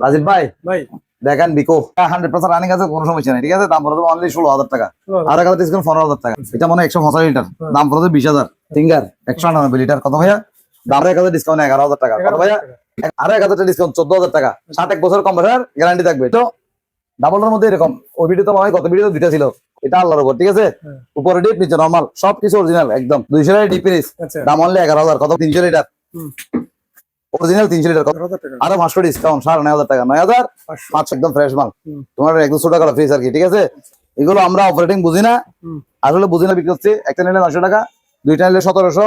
রাজীব ভাই ভাই। দেখেন বিকো। হান্ড্রেড পার্সেন্ট রানিং আছে কোনো সমস্যা নেই ঠিক আছে? দাম পড়বে অনলি ষোলো হাজার টাকা। আর এক হাজার ডিসকাউন্ট পনেরো হাজার টাকা। এটা মানে একশো পঁচাশি লিটার হ্যাঁ। দাম পড়বে বিশ হাজার। ফিঙ্গার একশো আটানব্বই লিটার কত ভাইয়া? দাম এক হাজার ডিসকাউন্ট এগারো হাজার টাকা। কত ভাইয়া? আর এক হাজার ডিসকাউন্ট চোদ্দ হাজার টাকা। সাত এক বছর কম্পিউটার গ্যারান্টি থাকবে। তো ডাবলটার মধ্যে এরকম। ওই ভিডিও তো মনে হয় গত ভিডিও দুইটা ছিল। এটা আল্লাহর উপর ঠিক আছে? হ্যাঁ। উপরে ডিপ নিচে নর্মাল সব কিছু অরিজিনাল একদম। দুইশো টাকা ডিপ আচ্ছা। দাম অনলি এগারো হাজার কত? তিনশো লিটার। অরিজিনাল তিনশো লিটার আরও পাঁচশো ডিসকাউন্ট সাড়ে নয় হাজার টাকা। নয় হাজার পাঁচশো। একদম ফ্রেশ মাল। তোমার এক দুশো টাকা ফ্রিজ আর কি ঠিক আছে? এগুলো আমরা অপারেটিং বুঝি না। আসলে বুঝি না বিক্রি হচ্ছে একটা নিলে নশো টাকা দুইটা নিলে সতেরোশো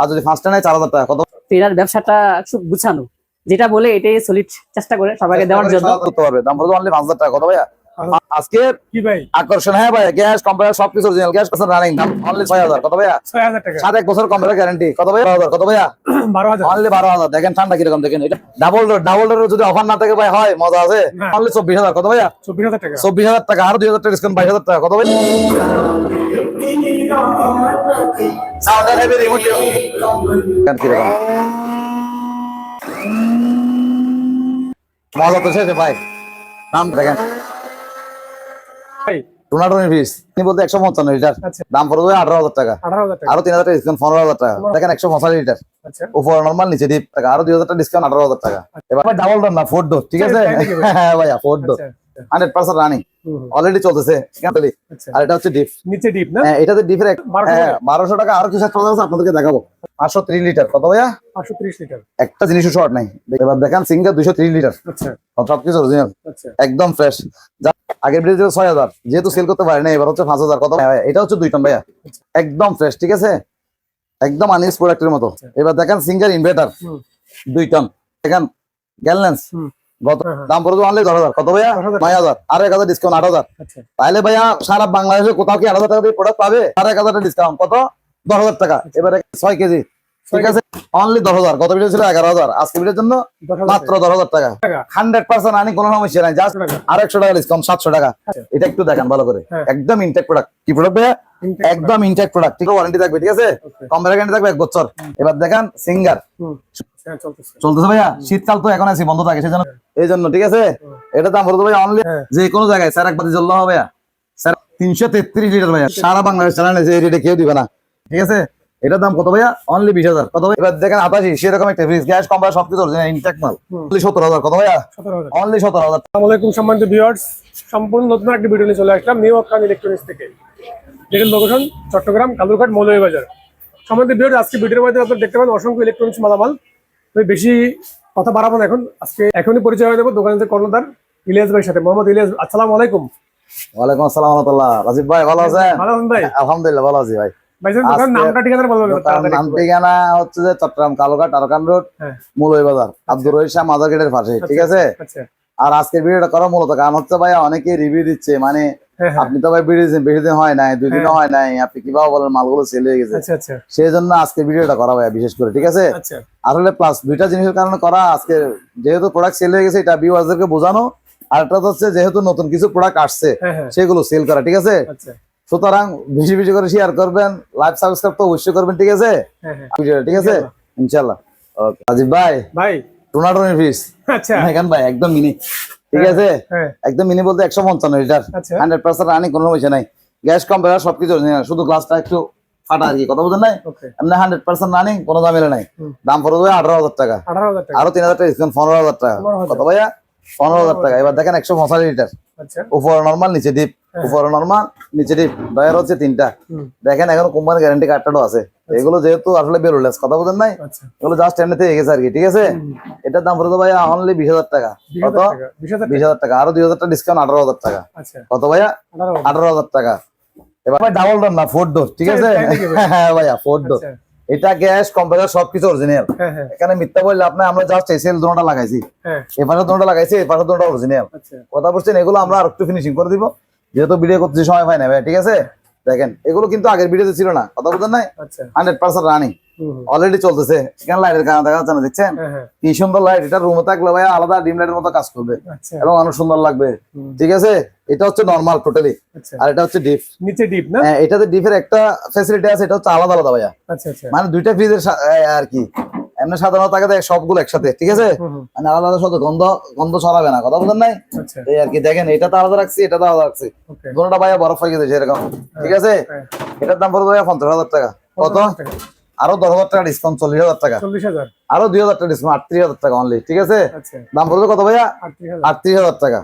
আর যদি পাঁচটা নেয় চার হাজার টাকা। কত? তো ব্যবসাটা খুব গুছানো। যেটা বলে এটাই সলিড চেষ্টা করে সবাইকে দেওয়ার জন্য। করতে পারবে। দাম পড়বে অনলি পাঁচ হাজার টাকা। কত ভাইয়া? আজকে কি ভাই? আকর্ষণ হ্যাঁ ভাইয়া গ্যাস কম্পিউটার সবকিছু অরিজিনাল গ্যাস পার্সেন্ট রানিং দাম অনলি ছয় হাজার। কত ভাইয়া? ছয় হাজার টাকা। সাত এক বছর কম্পিউটার গ্যারান্টি কত ভাইয়া? হাজার। কত ভাইয়া? বারো হাজার। অনলি বারো হাজার। দেখেন ঠান্ডা কীরকম দেখেন এটা। ডাবল ডোর ডাবল ডোর যদি অফার না থাকে ভাই হয় মজা আছে। হ্যাঁ। অনলি চব্বিশ হাজার। কত ভাইয়া? চব্বিশ হাজার টাকা। চব্বিশ হাজার টাকা আরও দুই হাজার টাকা ডিসকাউন্ট বাইশ হাজার টাকা। কত ভাই heavy remote দিও। গান কীরকম? মজা তো শেষে ভাই। নাম দেখেন। ফিস তিনি বলতে একশো পঞ্চান্ন লিটার। আচ্ছা। দাম পড়বে আঠারো হাজার টাকা। আরও তিন হাজার টাকা ডিসকাউন্ট পনেরো হাজার টাকা। দেখেন একশো পঁচাশি লিটার। আচ্ছা। উপর নর্মাল নিচে টাকা আরও দুই হাজার ডিসকাউন্ট আঠারো হাজার টাকা। এবার ডাবল ডোর না ফোর ডোর ঠিক আছে? হ্যাঁ ভাইয়া ফোর ডোর আচ্ছা। হান্ড্রেড পার্সেন্ট রানিং হুম, হুম। অলরেডি চলতেছে। আচ্ছা। আর এটা হচ্ছে ডিপ নিচে ডিপ না? হ্যাঁ এটাতে ডিপের বারোশো হ্যাঁ টাকা? আরও কিছু একটা আছে আপনাদেরকে দেখাবো। পাঁচশো ত্রিশ লিটার কত ভাইয়া? পাঁচশো ত্রিশ লিটার একটা জিনিসও শর্ট নাই। এবার দেখেন সিঙ্গার দুশো ত্রিশ লিটার আচ্ছা। সবকিছু অরিজিনাল আচ্ছা। একদম ফ্রেশ আগের ছিল ছয় হাজার। যেহেতু সেল করতে পারি না এবার হচ্ছে পাঁচ হাজার। কত? এটা হচ্ছে দুই টন ভাইয়া। একদম ফ্রেশ ঠিক আছে? একদম আনইউজ প্রোডাক্টের মতো। এবার দেখেন সিঙ্গার ইনভার্টার দুই টন দেখেন। গ্যালেন্স। গত হ্যাঁ, হ্যাঁ। দাম পড়বে অনলি দশ হাজার। কত ভাইয়া? নয় হাজার। আর এক হাজার ডিসকাউন্ট আট হাজার। আচ্ছা। তাহলে ভাইয়া সারা বাংলাদেশে কোথাও কি আট হাজার টাকা দিয়ে প্রোডাক্ট পাবে? আর এক হাজার ডিসকাউন্ট কত? দশ হাজার টাকা। এবারে ছয় কেজি। ঠিক আছে? অনলি দশ হাজার। কত ভিডিও ছিল এগারো হাজার। আজকে ভিডিওর জন্য মাত্র দশ হাজার টাকা। হান্ড্রেড পার্সেন্ট আনি কোনো সমস্যা নাই। জাস্ট আর একশো টাকা ডিসকাউন্ট সাতশো টাকা। আচ্ছা। এটা একটু দেখেন ভালো করে। হ্যাঁ। একদম ইনটেক প্রোডাক্ট কি প্রোডাক্ট ভাইয়া? একদম ইনটেক প্রোডাক্ট ঠিক ওয়ারেন্টি থাকবে ঠিক আছে? Okay. কম গ্যারান্টি থাকবে এক বছর। এবার দেখেন সিঙ্গার হ্যাঁ চলতেছে। ভাইয়া? শীতকাল তো এখন আছে বন্ধ থাকে সেজন্য এই জন্য ঠিক আছে? এটা দাম বলতে ভাইয়া অনলি হ্যাঁ। যে কোনো জায়গায়। স্যার একবার জ্বললো হবে ভাইয়া। স্যার তিনশো তেত্রিশ লিটার ভাইয়া। সারা বাংলাদেশ চ্যানেলে যে রেটে কেউ দিবে না। ঠিক আছে? এটার দাম কত ভাইয়া? অনলি বিশ হাজার। কত ভাই এবার দেখেন আটাশি সেরকম একটা ফ্রিজ গ্যাস কম্পার সবকিছু ইনটেক মাল। অনলি সত্তর হাজার। কত ভাইয়া? সতেরো অনলি সত্তর হাজার। আসসালামু আলাইকুম সম্মানিত ভিউয়ার্স সম্পূর্ণ নতুন একটা ভিডিও নিয়ে চলে আসলাম নিউ আফগান ইলেকট্রনিক্স থেকে। যেটার লোকেশন চট্টগ্রাম কালুরঘাট মৌলভীবাজার সম্মানিত ভিউয়ার্স আজকে ভিডিওর মধ্যে আপনারা দেখতে পাবেন অসংখ্য ইলেকট্রনিক্স মালামাল। আমি বেশি কথা বাড়াবো না এখন। আজকে এখনই পরিচয় হয়ে দেবো দোকানের কর্ণধার ইলিয়াস ভাইয়ের সাথে। মোহাম্মদ ইলিয়াস আসসালামু আলাইকুম। ওয়ালাইকুম আসসালাম রহমতুল্লাহ। রাজীব ভাই ভালো আছেন ভালো আছেন? ভাই? আলহামদুলিল্লাহ ভালো আছি ভাই। নাম ঠিকানা হচ্ছে যে চট্টগ্রাম কালোঘাট আরকান রোড হ্যাঁ। মূলই বাজার আব্দুর রহিম শাহ মাদার গেটের পাশে ঠিক আছে? আচ্ছা। আর আজকের ভিডিওটা করার মূলত কারণ হচ্ছে ভাই অনেকে রিভিউ দিচ্ছে মানে আপনি তো ভাই বেশি দিন হয় নাই দুই দিনও হ্যাঁ। হয় নাই আপনি কীভাবে বলেন মালগুলো সেল হয়ে গেছে? আচ্ছা আচ্ছা। সেই জন্য আজকে ভিডিওটা করা ভাই বিশেষ করে ঠিক আছে? আচ্ছা। আসলে প্লাস দুইটা জিনিসের কারণে করা আজকে যেহেতু প্রোডাক্ট সেল হয়ে গেছে এটা ভিউয়ারদেরকে বোঝানো আর একটা হচ্ছে যেহেতু নতুন কিছু প্রোডাক্ট আসছে হ্যাঁ হ্যাঁ। সেগুলো সেল করা ঠিক আছে? আচ্ছা। সুতরাং বেশি বেশি করে শেয়ার করবেন লাইভ সাবস্ক্রাইব তো অবশ্যই করবেন ঠিক আছে? হ্যাঁ হ্যাঁ। ভিডিওটা ঠিক আছে? ইনশাল্লাহ। ওকে রাজীব ভাই ভাই। টুনাটুনি ফিস আচ্ছা। এখান ভাই একদম মিনি। ঠিক আছে? হ্যাঁ। একদম মিনি বলতে একশো পঞ্চান্ন লিটার। আচ্ছা। হান্ড্রেড পার্সেন্ট রানিং কোনো সমস্যা নাই। গ্যাস কম্পিউটার সবকিছু শুধু গ্লাসটা একটু ফাটা আর কি। কথা বলছেন নাই? এমনি হান্ড্রেড পার্সেন্ট রানিং কোনো দামের নাই। দাম পড়বে হাজার টাকা। আঠারো হাজার টাকা। আরও তিন হাজার টাকা ডিসকাউন্ট পনেরো হাজার টাকা। 15,000 কত ভাইয়া? পনেরো হাজার টাকা। এবার দেখেন একশো পঁচাশি লিটার। আচ্ছা। উপর নর্মাল নিচে ডিপ হ্যাঁ। উপর নর্মাল নিচে ডিপ ডয়ার হচ্ছে তিনটা। দেখেন এখন কোম্পানি গ্যারান্টি কার্ডটাও আছে। এগুলো যেহেতু আসলে বেরোলেস কথা বলছেন নাই? আচ্ছা। এগুলো জাস্ট এমনিতে গেছে আর কি ঠিক আছে? এটার দাম পড়বে ভাইয়া অনলি বিশ হাজার টাকা। কত? বিশ হাজার টাকা। আরও দুই হাজার টাকা ডিসকাউন্ট আঠারো হাজার টাকা। আচ্ছা। কত ভাইয়া? আঠারো হাজার। টাকা। এবার ডাবল ডোর না ফোর ডোর ঠিক আছে? হ্যাঁ ভাইয়া ফোর ডোর আচ্ছা। এটা গ্যাস কম্পিউটার সবকিছু অরিজিনাল হ্যাঁ হ্যাঁ। এখানে মিথ্যা বললে আপনি আমরা জাস্ট এসএল দুটোটা লাগাইছি। হ্যাঁ। এপাশে দুটোটা লাগাইছি এপাশে দুটোটা অরিজিনাল আচ্ছা। কথা বলছেন এগুলো আমরা আর একটু ফিনিশিং করে দিব। যেহেতু ভিডিও করতে সময় পাই না ভাই ঠিক আছে? দেখেন এগুলো কিন্তু আগের ভিডিওতে ছিল না। কথা বলছেন নাই? Hundred percent running. অলরেডি চলতেছে। এখানে লাইটের কারণে দেখা যাচ্ছে না দেখছেন? হ্যাঁ হ্যাঁ। কি সুন্দর লাইট এটা রুমে থাকলে ভাই আলাদা ডিম লাইটের মতো কাজ করবে। আচ্ছা। এবং অনেক সুন্দর লাগবে। ঠিক আছে? এটা হচ্ছে নর্মাল টোটালি আচ্ছা। আর এটা হচ্ছে ডিপ নিচে ডিপ না? এটাতে ডিপের একটা ফ্যাসিলিটি আছে এটা হচ্ছে আলাদা আলাদা ভাইয়া। আচ্ছা আচ্ছা। মানে দুইটা ফ্রিজের আর কি। এমনি সাধারণত দেখ সবগুলো একসাথে ঠিক আছে? মানে আলাদা আলাদা গন্ধ গন্ধ ছড়াবে না কথা বলেন নাই? আচ্ছা। এই আর কি দেখেন এটা তো আলাদা রাখছি এটা তো আলাদা রাখছি। দুটোটা ভাইয়া বরফ হয়ে গেছে এরকম ঠিক আছে। এটার দাম পড়বে ভাইয়া পঞ্চাশ হাজার টাকা। কত? আরও দশ হাজার টাকা ডিসকাউন্ট চল্লিশ হাজার টাকা। আরও দুই হাজার টাকা ডিসকাউন্ট আটত্রিশ হাজার টাকা অনলি ঠিক আছে? আচ্ছা। দাম পড়বে কত ভাইয়া? আটত্রিশ হাজার। টাকা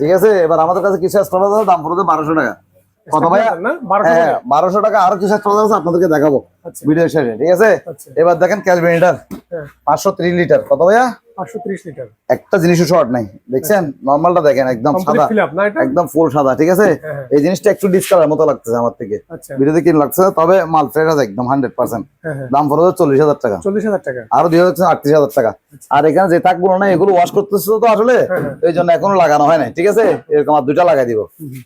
ঠিক আছে? এবার আমাদের কাছে কিছু এক্সট্রা আছে দাম পড়বে বারোশো টাকা। কত ভাইয়া বারোশো হ্যাঁ টাকা। আরও কিছু আছে আপনাদেরকে দেখাবো আচ্ছা। ভিডিও শেষে ঠিক আছে? আচ্ছা। এবার দেখেন ক্যালভিনিটার হ্যাঁ। পাঁচশো ত্রিশ লিটার কত ভাইয়া? লিটার। একটা জিনিসও শর্ট নাই দেখছেন? নর্মালটা দেখেন একদম সাদা। একদম ফুল সাদা ঠিক আছে? হ্যাঁ হ্যাঁ। এই জিনিসটা একটু ডিসকালার মতো লাগতেছে আমার থেকে। আচ্ছা। ভিডিওতে কি লাগছে তবে মাল ফ্রেশ আছে একদম হান্ড্রেড পার্সেন্ট হ্যাঁ হ্যাঁ। দাম চল্লিশ হাজার টাকা। চল্লিশ হাজার টাকা। আরও হাজার আটত্রিশ হাজার টাকা। আর এখানে যে তাকগুলো না এগুলো ওয়াশ করতেছে তো আসলে। এই জন্য এখনও লাগানো হয় না ঠিক আছে? এরকম আর দুইটা লাগাই দিব।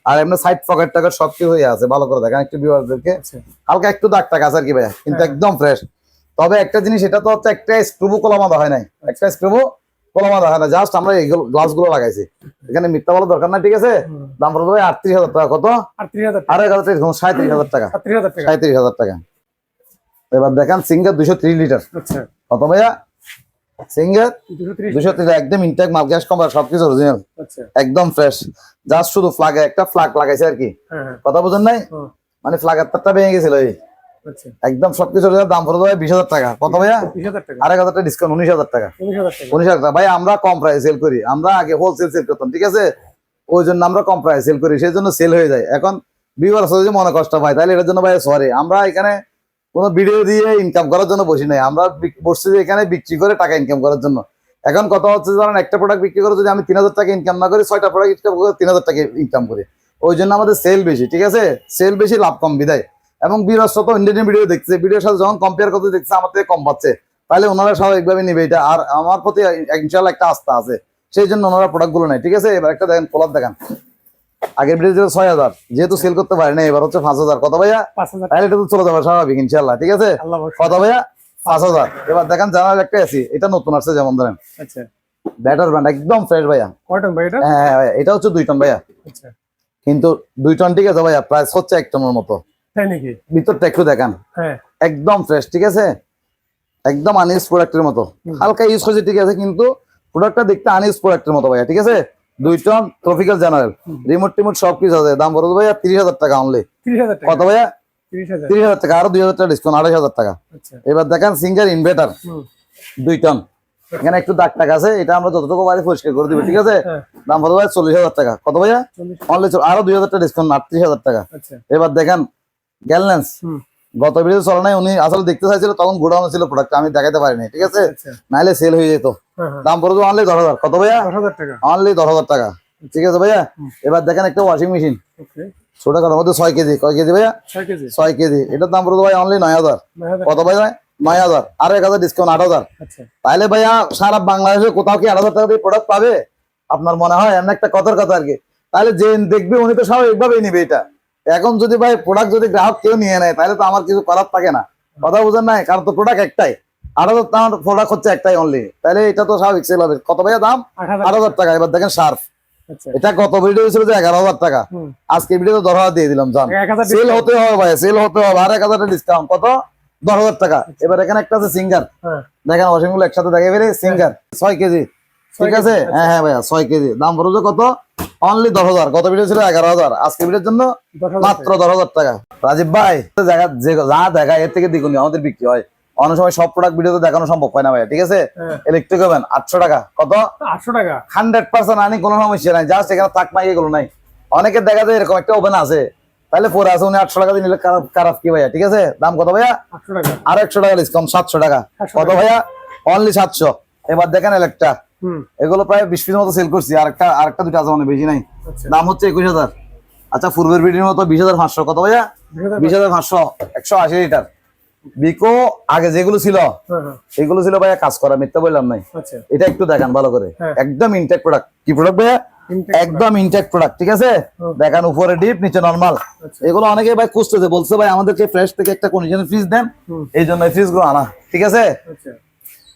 আর এমনি সাইড পকেট টাকা সব কিছু হয়ে আছে ভালো করে দেখেন একটু ভিউয়ারদেরকে আচ্ছা। হালকা একটু দাগ টাকা আছে আর কি ভাইয়া কিন্তু। একদম ফ্রেশ তবে একটা জিনিস এটা তো হচ্ছে একটা স্ক্রুবু কলামাদা হয় নাই। একটা স্ক্রুবু কলামাদা হয় না জাস্ট আমরা এইগুলো গ্লাসগুলো লাগাইছি। এখানে মিথ্যা বলার দরকার নাই ঠিক আছে? দাম পড়বে ভাই আটত্রিশ হাজার টাকা। কত? আটত্রিশ হাজার টাকা। সাঁত্রিশ হাজার টাকা। সাঁত্রিশ হাজার টাকা। এবার দেখেন সিঙ্গার দুশো ত্রিশ লিটার। আচ্ছা। কত ভাইয়া? সিঙ্গার দুশো ত্রিশ। একদম ইনটেক মাল গ্যাস কম্পার সবকিছু অরিজিনাল একদম ফ্রেশ জাস্ট শুধু ফ্লাগে একটা ফ্লাগ লাগাইছে আর কি। হ্যাঁ হ্যাঁ। কথা বুঝেন নাই? মানে ফ্লাগের তারটা ভেঙে গেছিল এই। একদম সবকিছু দাম পড়ে দেবে বিশ হাজার টাকা। কত ভাইয়া? বিশ হাজার টাকা। আরেক হাজার টাকা ডিসকাউন্ট উনিশ হাজার টাকা। উনিশ হাজার টাকা। উনিশ হাজার টাকা। ভাই আমরা কম প্রাইস সেল করি। আমরা আগে হোলসেল সেল করতাম ঠিক আছে? ওই জন্য আমরা কম প্রাইস সেল করি সেই জন্য সেল হয়ে যায়। এখন বিবার যদি মনে কষ্ট পায় তাহলে এটার জন্য ভাই সরি আমরা এখানে কোনো ভিডিও দিয়ে ইনকাম করার জন্য বসি নাই। আমরা বসছি যে এখানে বিক্রি করে টাকা ইনকাম করার জন্য। এখন কথা হচ্ছে ধরেন একটা প্রোডাক্ট বিক্রি করে যদি আমি তিন হাজার টাকা ইনকাম না করি ছয়টা প্রোডাক্ট ইনকাম করে তিন হাজার টাকা ইনকাম করি। ওই জন্য আমাদের সেল বেশি ঠিক আছে? সেল বেশি লাভ কম বিদায়। এবং বিরস্ত তো ইন্ডিয়ান ভিডিও দেখছে ভিডিওর সাথে যখন কম্পেয়ার করতে দেখছে আমার থেকে কম পাচ্ছে। তাহলে ওনারা স্বাভাবিকভাবে নিবে এটা। আর আমার প্রতি ইনশাল্লাহ একটা আস্থা আছে। সেই জন্য ওনারা প্রোডাক্টগুলো নেয়। ঠিক আছে? এবার একটা দেখেন কোলাপ দেখান। আগের ভিডিও ছিল ছয় হাজার। যেহেতু সেল করতে পারি না এবার হচ্ছে পাঁচ হাজার। কত ভাইয়া? তাহলে এটা তো চলে যাবে স্বাভাবিক ইনশাল্লাহ ঠিক আছে? কত ভাইয়া? পাঁচ হাজার। এবার দেখেন জানার একটা এসি এটা নতুন আসছে যেমন ধরেন। আচ্ছা। ব্যাটার ব্র্যান্ড একদম ফ্রেশ ভাইয়া। হ্যাঁ হ্যাঁ, এটা হচ্ছে দুই টন ভাইয়া। আচ্ছা। কিন্তু দুই টন ঠিক আছে ভাইয়া প্রাইস হচ্ছে এক টনের মতো। তাই নাকি? ভিতরটা একটু দেখান। হ্যাঁ। একদম ফ্রেশ ঠিক আছে? একদম আনইউজ প্রোডাক্টের মতো। হালকা ইউজ হয়েছে ঠিক আছে কিন্তু প্রোডাক্টটা দেখতে আনইউজ প্রোডাক্টের মতো ভাইয়া ঠিক আছে? দুই টন ট্রপিক্যাল জেনারেল রিমোট টিমোট সব কিছু আছে। দাম বলতো ভাইয়া? তিরিশ হাজার টাকা অনলি কত ভাইয়া? তিরিশ হাজার। টাকা আরও দুই হাজার টাকা ডিসকাউন্ট আড়াই হাজার টাকা। আচ্ছা। এবার দেখেন সিঙ্গার ইনভার্টার দুই টন এখানে একটু দাগ টাকা আছে এটা আমরা যতটুকু বাড়ি পরিষ্কার করে দিবো ঠিক আছে? হ্যাঁ। দাম বলতো ভাই চল্লিশ হাজার টাকা। কত ভাইয়া? অনলি আরও দুই হাজার টাকা ডিসকাউন্ট আটত্রিশ হাজার টাকা। আচ্ছা। এবার দেখেন গ্যাললেন্স হুম। গত ভিডিও চলে নাই উনি আসলে দেখতে চাইছিল তখন গোডাউন ছিল প্রোডাক্ট আমি দেখাতে পারিনি ঠিক আছে? আচ্ছা। নাইলে সেল হয়ে যেত। হ্যাঁ হ্যাঁ। দাম অনলি দশ হাজার। কত ভাইয়া? অনলি দশ হাজার টাকা। ঠিক আছে ভাইয়া? এবার দেখেন একটা ওয়াশিং মেশিন ছোট কাটার মধ্যে ছয় কেজি। কয় কেজি ভাইয়া? ছয় কেজি। এটার দাম ভাই অনলি নয় হাজার। কত ভাই নয় হাজার। আর এক হাজার ডিসকাউন্ট আট হাজার। আচ্ছা। তাহলে ভাইয়া সারা বাংলাদেশে কোথাও কি আট হাজার টাকা দিয়ে প্রোডাক্ট পাবে? আপনার মনে হয়? এমন একটা কথার কথা আর কি। তাহলে যে দেখবে উনি তো স্বাভাবিকভাবেই নিবে এটা। এখন যদি ভাই প্রোডাক্ট যদি গ্রাহক কেউ নিয়ে নেয় তাহলে তো আমার কিছু করার থাকে না। কথা বুঝেন নাই? কারণ তো প্রোডাক্ট একটাই। আট হাজার টাকার প্রোডাক্ট হচ্ছে একটাই অনলি তাহলে এটা তো স্বাভাবিক সেল হবে। কত ভাইয়া দাম? আট হাজার টাকা। এবার দেখেন শার্প আচ্ছা। এটা গত ভিডিও ছিল যে এগারো হাজার টাকা। হুম। আজকে ভিডিও দশ হাজার দিয়ে দিলাম জান। সেল হতে হবে ভাই সেল হতে হবে। আর এক হাজার ডিসকাউন্ট কত? দশ হাজার টাকা। এবার এখানে একটা আছে সিঙ্গার হ্যাঁ। দেখেন একসাথে দেখে ফেলে। সিঙ্গার ছয় কেজি। ঠিক আছে? হ্যাঁ হ্যাঁ ভাইয়া ছয় কেজি। দাম কত? অনলি দশ হাজার। গত ভিডিও ছিল? এগারো হাজার। আজকে ভিডিওর জন্য মাত্র দশ হাজার টাকা। রাজীব ভাই জায়গা যে যা দেখা এর থেকে দ্বিগুণ আমাদের বিক্রি হয়। অনেক সময় সব প্রোডাক্ট ভিডিওতে দেখানো সম্ভব হয় না ভাইয়া ঠিক আছে? হ্যাঁ। ইলেকট্রিক ওভেন আটশো টাকা। কত? আটশো টাকা। হান্ড্রেড পার্সেন্ট আনি কোনো সমস্যা নাই। জাস্ট এখানে থাক মাই এগুলো নাই। অনেকের দেখা যায় এরকম একটা ওভেন আছে। তাহলে পরে আছে উনি আটশো টাকা দিয়ে নিলে খারাপ কি ভাইয়া ঠিক আছে? দাম কত ভাইয়া? আটশো টাকা। আর একশো টাকা ডিসকাউন্ট সাতশো টাকা। কত ভাইয়া? অনলি সাতশো। এবার দেখেন হুম এগুলো প্রায় বিশ পিস মতো সেল করছি। আরেকটা আরেকটা দুটো আছে মানে বেশি নাই। আচ্ছা। দাম হচ্ছে একুশ হাজার। আচ্ছা পূর্বের ভিডিওর মতো বিশ হাজার পাঁচশো। কত ভাইয়া? বিশ হাজার পাঁচশো। একশো আশি লিটার। বিকো আগে যেগুলো ছিল হ্যাঁ হ্যাঁ। এগুলো ছিল ভাইয়া কাজ করা মিথ্যা বললাম নাই। আচ্ছা। এটা একটু দেখান ভালো করে। হ্যাঁ। একদম ইনটেক প্রোডাক্ট কি প্রোডাক্ট ভাইয়া? একদম ইনটেক প্রোডাক্ট ঠিক আছে? দেখান উপরে ডিপ নিচে নরমাল আচ্ছা। এগুলো অনেকে ভাই খুঁজতেছে। বলছে ভাই আমাদেরকে ফ্রেশ থেকে একটা কন্ডিশনের ফ্রিজ দেন। এই জন্য ফ্রিজগুলো আনা ঠিক আছে?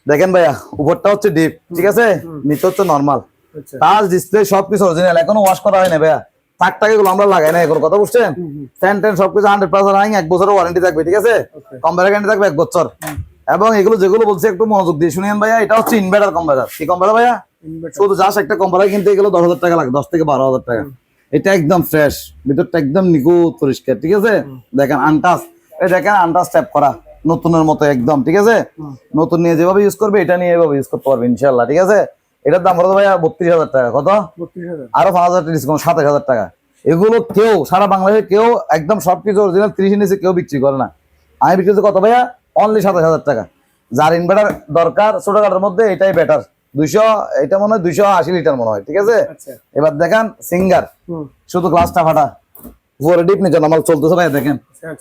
দেখেন ভাইয়া উপরটা হচ্ছে ডিপ ঠিক আছে? নিচে হচ্ছে নরমাল আচ্ছা। টাচ ডিসপ্লে সবকিছু অরিজিনাল এখনও ওয়াশ করা হয় না ভাইয়া। এগুলো আমরা লাগাই না এখন কথা বুঝছেন? হুম হুম। ফ্যান ট্যান সবকিছু হান্ড্রেড পার্সেন্ট রানিং এক বছরের ওয়ারেন্টি থাকবে ঠিক আছে? ওকে। গ্যারান্টি থাকবে এক বছর। এবং এগুলো যেগুলো বলছে একটু মনোযোগ দিয়ে শুনেন ভাইয়া এটা হচ্ছে ইনভার্টার কম্পিউটার কি কম্পিউটার ভাইয়া? শুধু জাস্ট একটা কম্পিউটার কিনতে গেলে দশ হাজার টাকা লাগে দশ থেকে বারো হাজার টাকা। এটা একদম ফ্রেশ ভিতরটা একদম নিখুঁত পরিষ্কার ঠিক আছে? দেখেন আনটাস এই দেখেন আনটাস ট্যাপ করা। নতুনের মতো একদম ঠিক আছে? নতুন নিয়ে যেভাবে ইউজ করবে এটা নিয়ে এভাবে ইউজ করতে পারবে ইনশাল্লাহ ঠিক আছে? এটার দাম কত ভাইয়া? বত্রিশ হাজার টাকা কত? আরও পাঁচ হাজার ডিসকাউন্ট সাতাশ হাজার টাকা। এগুলো কেউ সারা বাংলাদেশে কেউ একদম সবকিছু অরিজিনাল ত্রিশ নিচে কেউ বিক্রি করে না। আমি বিক্রি করছি কত ভাইয়া? অনলি সাতাশ হাজার টাকা। যার ইনভার্টার দরকার ছোটখাটোর মধ্যে এটাই বেটার দুইশো এটা মনে হয় দুইশো আশি লিটার মনে হয় ঠিক আছে? আচ্ছা। এবার দেখেন সিঙ্গার শুধু গ্লাসটা ফাটা। উপরে ডিপ নিচে নর্মাল চলতেছে ভাইয়া দেখেন। হ্যাঁ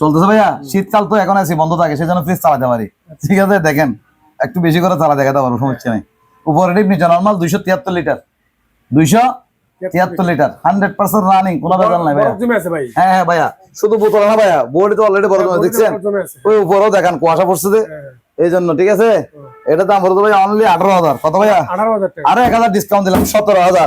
চলতেছে। ভাইয়া? শীতকাল তো এখন আছি বন্ধ থাকে সেই জন্য ফ্রিজ চালাতে পারি। ঠিক আছে দেখেন একটু বেশি করে চালা দেখাতে পারব সমস্যা নেই। উপরে ডিপ নিচে নর্মাল দুইশো তিয়াত্তর লিটার দুইশো তিয়াত্তর লিটার হান্ড্রেড পার্সেন্ট রানিং কোনো বেতন নাই ভাই। হ্যাঁ হ্যাঁ ভাইয়া শুধু বোতল না ভাইয়া বোর্ডে তো অলরেডি বড় দেখছেন? জমে আছে। ওই উপরেও দেখেন কুয়াশা পড়ছে হ্যাঁ। এই জন্য ঠিক আছে? এটা দাম ভাই অনলি আঠারো হাজার। কত ভাইয়া? আঠারো হাজার আরও এক হাজার ডিসকাউন্ট দিলাম সতেরো হাজার।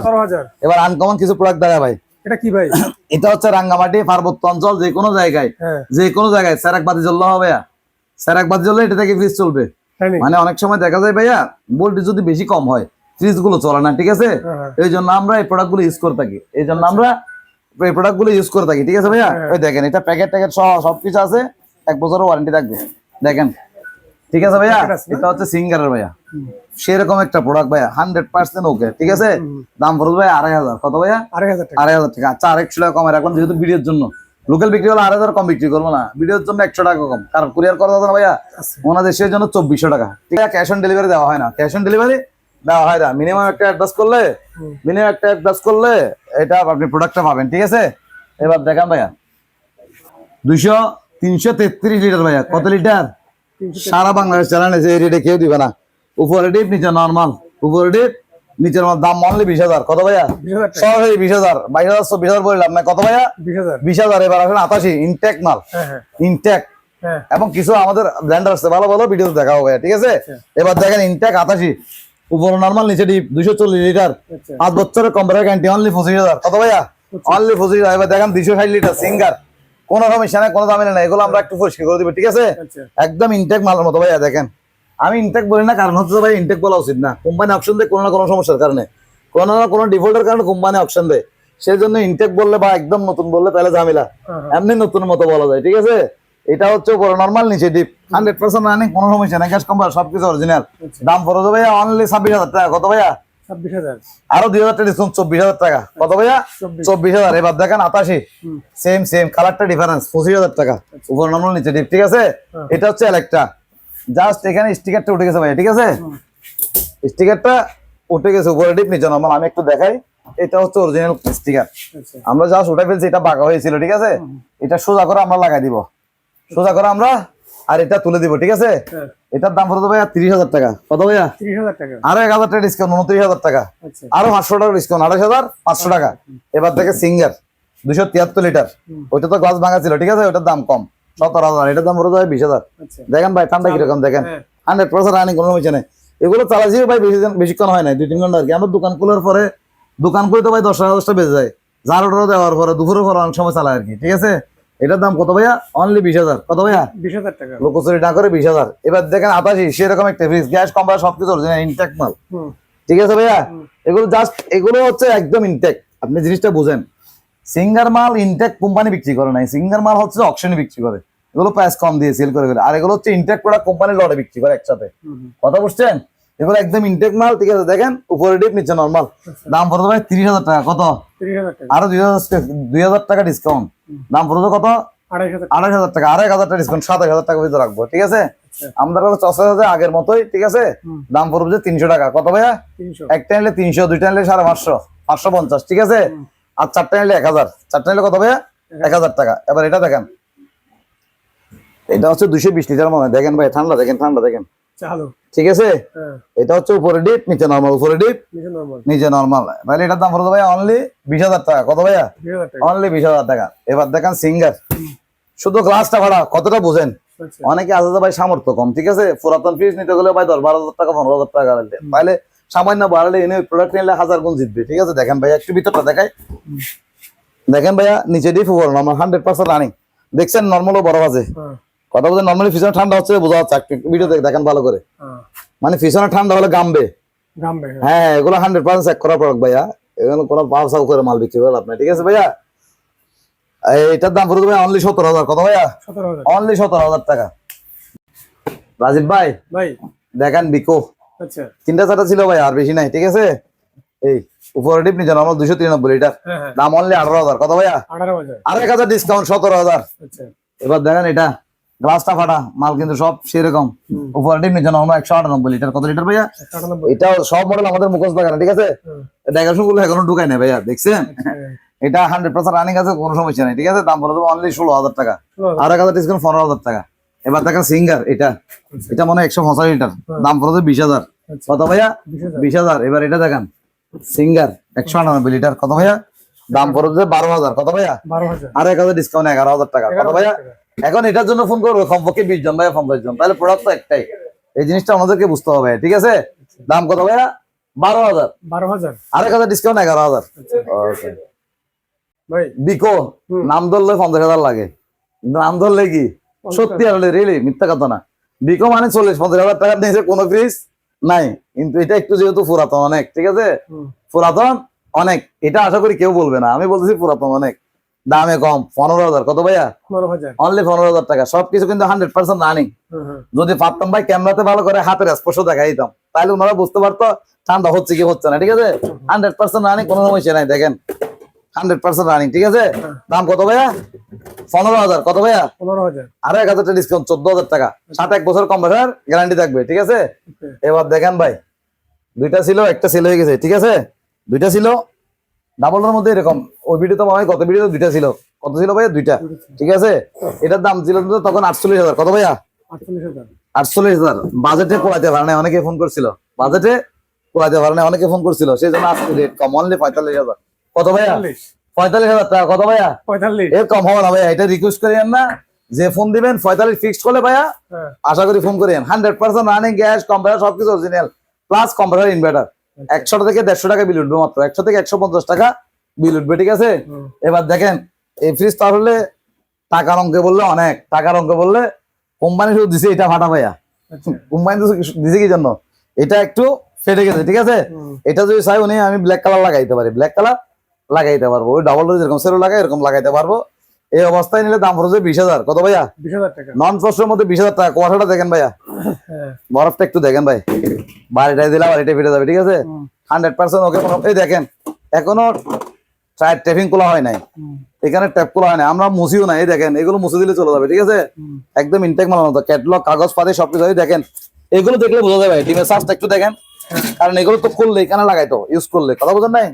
এবার আনকমন কিছু প্রোডাক্ট দেখা ভাই। এটা কি ভাই? এটা হচ্ছে রাঙ্গামাটি পার্বত্য অঞ্চল যে কোনো জায়গায়। হ্যাঁ। যে কোনো জায়গায় স্যারাক বাতি জ্বললে হবে স্যারাক বাতি জ্বললে এটা থেকে ফ্রিজ চলবে। মানে অনেক সময় দেখা যায় ভাইয়া ভোল্টেজ যদি বেশি কম হয় ফ্রিজগুলো চলে না ঠিক আছে? হ্যাঁ, হ্যাঁ। এই জন্য আমরা এই প্রোডাক্টগুলো ইউজ করে থাকি। এই জন্য আমরা এই প্রোডাক্টগুলো ইউজ করে থাকি ঠিক আছে ভাইয়া? হ্যাঁ। ওই দেখেন এটা প্যাকেট ট্যাকেট সহ সবকিছু আছে এক বছরের ওয়ারেন্টি থাকবে। দেখেন। ঠিক আছে ভাইয়া? এটা হচ্ছে সিঙ্গারের ভাইয়া। সেরকম একটা প্রোডাক্ট ভাইয়া হান্ড্রেড পার্সেন্ট ওকে ঠিক আছে? দাম পড়বে ভাই আড়াই হাজার। কত ভাইয়া? আড়াই হাজার টাকা। আড়াই হাজার টাকা। আচ্ছা আর একশো টাকা কমে রাখলাম যেহেতু ভিডিওর জন্য। লোকাল বিক্রি হলে আড়াই হাজার কম বিক্রি করব না। ভিডিওর জন্য একশো টাকা কম। কারণ কুরিয়ার করা যাবে না ভাইয়া। ওনাদের সেই জন্য চব্বিশশো টাকা। ঠিক আছে ক্যাশ অন ডেলিভারি দেওয়া হয় না। ক্যাশ অন ডেলিভারি দেওয়া হয় না। মিনিমাম একটা অ্যাডভান্স করলে মিনিমাম একটা অ্যাডভান্স করলে এটা আপনি প্রোডাক্টটা পাবেন। ঠিক আছে? এবার দেখান ভাইয়া। দুইশো তিনশো তেত্রিশ লিটার ভাইয়া। কত লিটার? সারা বাংলাদেশ চ্যানেল এই রেটে কেউ দিবে না। উপরে ডিপ নিচে নর্মাল উপরে ডিপ নিচের দাম অনলি বিশ হাজার। কত ভাইয়া? বিশ সরাসরি বিশ হাজার বাইশ হাজার চব্বিশ হাজার বললাম না কত ভাইয়া? বিশ হাজার। এবার আসেন আতাশি ইনটেক মাল। হ্যাঁ হ্যাঁ। ইনটেক হ্যাঁ। এবং কিছু আমাদের ব্র্যান্ড আসছে ভালো ভালো ভিডিও দেখা হবে ঠিক আছে? এবার দেখেন ইনটেক আতাশি উপর নর্মাল নিচে ডিপ দুইশো চল্লিশ লিটার আচ্ছা। পাঁচ বছরের কম্পিউটার গ্যারান্টি অনলি পঁচিশ হাজার। কত ভাইয়া? অনলি পঁচিশ হাজার। এবার দেখেন দুইশো ষাট লিটার সিঙ্গার কোনো সমস্যা নাই কোনো দামে না এগুলো আমরা একটু পরিষ্কার করে দিবো ঠিক আছে? আচ্ছা। একদম ইনটেক মালের মতো ভাইয়া দেখেন। আমি ইনটেক বলি না কারণ হচ্ছে ভাই ইনটেক বলা উচিত না। কোম্পানি অপশন দেয় কোনো না কোনো সমস্যার কারণে। কোনো না কোনো ডিফল্টের কারণে কোম্পানি অপশন দেয়। সেই জন্য ইনটেক বললে বা একদম নতুন বললে তাহলে ঝামেলা। হ্যাঁ, হ্যাঁ। এমনি নতুন মতো বলা যায় ঠিক আছে? এটা হচ্ছে নর্মাল নিচে ডিপ হান্ড্রেড পার্সেন্ট রানিং কোনো সমস্যা নাই গ্যাস কম্পার সবকিছু অরিজিনাল আচ্ছা। দাম পড়বে ভাইয়া অনলি ছাব্বিশ হাজার টাকা। কত ভাইয়া? আরও দুই হাজার ডিসকাউন্ট চব্বিশ হাজার টাকা। কত ভাইয়া? চব্বিশ। চব্বিশ হাজার। এবার দেখেন আতাশি সেম সেম কালারটা ডিফারেন্স পঁচিশ হাজার টাকা। উপর নর্মাল নিচে ডিপ ঠিক আছে? হ্যাঁ। এটা হচ্ছে একটা জাস্ট এখানে স্টিকারটা উঠে গেছে ভাই ঠিক আছে? স্টিকারটা উঠে গেছে উপরে ডিপ নিচে নর্মাল আমি একটু দেখাই। এটা হচ্ছে অরিজিনাল স্টিকার আচ্ছা। আমরা জাস্ট উঠে ফেলছি এটা বাঁকা হয়েছিল ঠিক আছে? এটা সোজা করে আমরা লাগাই দিব। সোজা করে আমরা আর এটা তুলে দিব ঠিক আছে? হ্যাঁ। এটার দাম পড়তো ভাইয়া? তিরিশ হাজার টাকা। কত ভাইয়া? টাকা। আরও এক হাজার টাকা ডিসকাউন্ট উনত্রিশ হাজার টাকা। আচ্ছা। আরও পাঁচশো টাকা ডিসকাউন্ট আড়াইশ হাজার পাঁচশো টাকা। এবার থেকে সিঙ্গার দুশো তিয়াত্তর লিটার ওইটা তো গ্লাস ভাঙা ছিল ঠিক আছে? ওটার দাম কম। সতেরো হাজার এটার দাম বিশ হাজার। আচ্ছা। দেখেন ভাই ঠান্ডা কীরকম দেখেন। হান্ড্রেড পার্সেন্ট রানিং কোনো নেই। এগুলো চালাচ্ছি ভাই বেশি বেশিক্ষণ হয় না দুই তিন ঘণ্টা আর কি। আমরা দোকান খোলার পরে দোকান খুলে তো ভাই দশ টাকা দশটা বেজে যায়। জারোটা দেওয়ার পরে দুপুরের পরে অনেক সময় চালায় আর কি ঠিক আছে? এটার দাম কত ভাইয়া? অনলি বিশ হাজার। কত ভাইয়া? বিশ হাজার টাকা। লোকচুরি না করে বিশ হাজার। এবার দেখেন আতাশি সেরকম একটা ফ্রিজ গ্যাস কোম্পানি সবকিছু অরিজিনাল ইনটেক মাল। ঠিক আছে ভাইয়া? এগুলো জাস্ট এগুলো হচ্ছে একদম ইনটেক আপনি জিনিসটা বুঝেন। সিঙ্গার মাল ইনটেক কোম্পানি বিক্রি করে নাই। সিঙ্গার মাল হচ্ছে অকশনে বিক্রি করে। এগুলো প্রাইস কম দিয়ে সেল করে করে। আর এগুলো হচ্ছে ইনটেক প্রোডাক্ট কোম্পানি লটে বিক্রি করে একসাথে। কথা বুঝছেন? এগুলো একদম ইনটেক মাল ঠিক আছে? দেখেন উপরে ডিপ নিচে নর্মাল দাম পড়বে ভাই? তিরিশ হাজার টাকা। কত? আরও দুই হাজার দুই হাজার টাকা ডিসকাউন্ট দাম পড়বে কত? আড়াই হাজার টাকা। আড়াই হাজার টাকা। ডিসকাউন্ট সাত হাজার টাকা ভিতরে রাখব ঠিক আছে? আচ্ছা। আমাদের কাছে চসা হাজার আগের মতোই ঠিক আছে? দাম পড়বে যে তিনশো টাকা। কত ভাইয়া? একটা নিলে তিনশো দুইটা নিলে সাড়ে পাঁচশো পাঁচশো পঞ্চাশ ঠিক আছে? আর চারটা নিলে এক হাজার। চারটা নিলে কত ভাইয়া? এক হাজার। টাকা। এবার এটা দেখেন। এটা হচ্ছে দুইশো বিশ লিটার মনে দেখেন ভাই ঠান্ডা দেখেন ঠান্ডা দেখেন। চালু ঠিক আছে? হ্যাঁ। এটা হচ্ছে উপরে ডিপ নিচে নর্মাল উপরে ডিপ নিচে নর্মাল তাহলে এটার দাম পড়বে ভাইয়া অনলি বিশ হাজার টাকা। কত ভাইয়া? অনলি বিশ হাজার টাকা। এবার দেখেন সিঙ্গার শুধু গ্লাসটা ভাড়া কতটা বুঝেন? আচ্ছা। অনেকে আছে ভাই সামর্থ্য কম ঠিক আছে? পুরাতন ফিস নিতে গেলে ভাই দশ বারো হাজার টাকা পনেরো হাজার টাকা তাহলে সামান্য বাড়ালে এনে প্রোডাক্ট নিলে হাজার গুণ জিতবে ঠিক আছে? দেখেন ভাইয়া একটু ভিতরটা দেখাই। দেখেন ভাইয়া নিচে ডিপ উপর নর্মাল হান্ড্রেড পার্সেন্ট রানিং দেখছেন নর্মালও বড় আছে হ্যাঁ। কথা বলতে নর্মালি পিছনে ঠান্ডা হচ্ছে বোঝা যাচ্ছে। একটু ভিডিও দেখেন ভালো করে। হ্যাঁ। মানে পিছনে ঠান্ডা হলে গামবে। গামবে হ্যাঁ। এগুলো হান্ড্রেড পার্সেন্ট চেক করা প্রোডাক্ট ভাইয়া। এগুলো কোনো পাও সাউ করে মাল বিক্রি করেন আপনি ঠিক আছে ভাইয়া? এটার দাম ভাই অনলি সত্তর হাজার। কত ভাইয়া? অনলি সত্তর হাজার টাকা। রাজীব ভাই ভাই। দেখেন বিকো আচ্ছা। তিনটা চারটা ছিল ভাই আর বেশি নাই ঠিক আছে? এই উপরে টিপ নিচে নর্মাল দুশো তিরানব্বই লিটার। হ্যাঁ হ্যাঁ। দাম অনলি আঠারো হাজার। কত ভাইয়া? আর এক হাজার ডিসকাউন্ট সতেরো হাজার। আচ্ছা। এবার দেখেন এটা। গ্লাসটা ফাটা মাল কিন্তু সব সেরকম। উপরে নিচে নর্মাল একশো আটানব্বই লিটার কত লিটার ভাইয়া? এটা সব মডেল আমাদের মুখস্থ থাকে না ঠিক আছে। দেখাশো গুলো এখনও ঢুকাই না ভাইয়া দেখছেন? হ্যাঁ, এটা হান্ড্রেড পার্সেন্ট রানিং আছে কোনো সমস্যা নেই ঠিক আছে? দাম বলে দেবো অনলি ষোলো হাজার টাকা। আর এক হাজার ডিসকাউন্ট পনেরো হাজার টাকা। এবার দেখেন সিঙ্গার এটা। এটা মনে হয় একশো পঁচাশি লিটার দাম পড়ে বিশ হাজার। আচ্ছা। কত ভাইয়া? বিশ হাজার। এবার এটা দেখেন সিঙ্গার একশো আটানব্বই লিটার কত ভাইয়া? দাম পড়ে বারো হাজার। কত ভাইয়া? আর এক হাজার ডিসকাউন্ট এগারো হাজার টাকা। কত ভাইয়া। এখন এটার জন্য ফোন করব কমপক্ষে বিশ জন ভাইয়া পঞ্চাশ জন। তাহলে প্রোডাক্ট তো একটাই। এই জিনিসটা আমাদেরকে বুঝতে হবে ঠিক আছে? দাম কত ভাইয়া? বারো হাজার। বারো হাজার। আর এক হাজার ডিসকাউন্ট এগারো হাজার। বিকো নাম ধরলে পঞ্চাশ হাজার লাগে। নাম ধরলে কি? সত্যি আসলে রিয়েলি মিথ্যা কথা না। বিকো মানে চল্লিশ পঞ্চাশ হাজার টাকা নিয়েছে কোনো ফ্রিজ নাই। কিন্তু এটা একটু যেহেতু পুরাতন অনেক ঠিক আছে। পুরাতন অনেক। এটা আশা করি কেউ বলবে না। আমি বলতেছি পুরাতন অনেক। দামে কম পনেরো হাজার। কত ভাইয়া? অনলি পনেরো হাজার টাকা। সবকিছু কিন্তু হান্ড্রেড পার্সেন্ট রানিং। যদি পারতাম ভাই ক্যামেরাতে ভালো করে হাতের স্পর্শ দেখাই দিতাম তাহলে ওনারা বুঝতে পারতো ঠান্ডা হচ্ছে কি হচ্ছে না ঠিক আছে? হান্ড্রেড পার্সেন্ট রানিং কোনো সমস্যা নাই দেখেন। হান্ড্রেড পার্সেন্ট রানিং ঠিক আছে? দাম কত ভাইয়া? পনেরো হাজার। কত ভাইয়া? পনেরো হাজার। আরও এক হাজার টাকা ডিসকাউন্ট চোদ্দ হাজার টাকা। সাত এক বছর কম কম্পিউটার গ্যারান্টি থাকবে ঠিক আছে? এবার দেখেন ভাই দুইটা ছিল একটা সেল হয়ে গেছে ঠিক আছে? দুইটা ছিল ডাবলের মধ্যে এরকম। ওই ভিডিও তো হয় কত ভিডিও দুইটা ছিল। কত ছিল ভাইয়া? দুইটা। ঠিক আছে? এটার দাম ছিল তখন আটচল্লিশ হাজার। কত ভাইয়া? আটচল্লিশ হাজার। বাজেটে কোলাতে পারে না অনেকে ফোন করছিল। বাজেটে কোলাতে পারে না অনেকে ফোন করছিল। সেই জন্য আজকে রেট কম। অনলি পঁয়তাল্লিশ হাজার। কত ভাইয়া? পঁয়তাল্লিশ। হাজার টাকা। কত ভাইয়া? পঁয়তাল্লিশ। এর কম হবে না ভাইয়া। এটা রিকোয়েস্ট করিয়েন না। যে ফোন দিবেন পঁয়তাল্লিশ ফিক্সড করলে ভাইয়া হ্যাঁ। আশা করি ফোন করিয়েন hundred percent running gas computer সবকিছু অরিজিনাল প্লাস কম্পিউটার ইনভার্টার একশো থেকে দেড়শো টাকা বিল উঠবে মাত্র। একশো থেকে একশো পঞ্চাশ টাকা বিল উঠবে ঠিক আছে? এবার দেখেন এই ফ্রিজ তাহলে টাকার অঙ্কে বললে অনেক টাকার অঙ্কে বললে কোম্পানি শুধু দিছে এটা ফাটা ভাইয়া। আচ্ছা। কোম্পানি তো দিছে কি জন্য? এটা একটু ফেটে গেছে ঠিক আছে? এটা যদি চাই উনি আমি ব্ল্যাক কালার লাগাইতে পারি। ব্ল্যাক কালার লাগাইতে পারব। ওই ডাবল যেরকম সেরো লাগাই এরকম লাগাইতে পারব। এই অবস্থায় নিলে দাম পড়ছে বিশ হাজার। কত ভাইয়া? বিশ হাজার টাকা। নন ফ্রস্টের মধ্যে বিশ হাজার টাকা। কোয়াটাটা দেখেন ভাইয়া। হ্যাঁ। বরফটা একটু দেখেন ভাই। বাড়িটাই দিলে বাড়িটা ফিরে যাবে ঠিক আছে? হান্ড্রেড পার্সেন্ট ওকে এই দেখেন এখনও ট্রাই টেপিং খোলা হয় নাই। এখানে ট্যাপ খোলা হয় না আমরা মুছিও না এই দেখেন এগুলো মুছে দিলে চলে যাবে ঠিক আছে? একদম ইনটেক মালানো তো ক্যাটলগ কাগজ পাতি সবকিছু দেখেন। এগুলো দেখলে বোঝা যাবে ডিমের সার্চটা একটু দেখেন। কারণ এগুলো তো খুললে এখানে লাগাইতো ইউজ করলে। কথা বোঝেন নাই?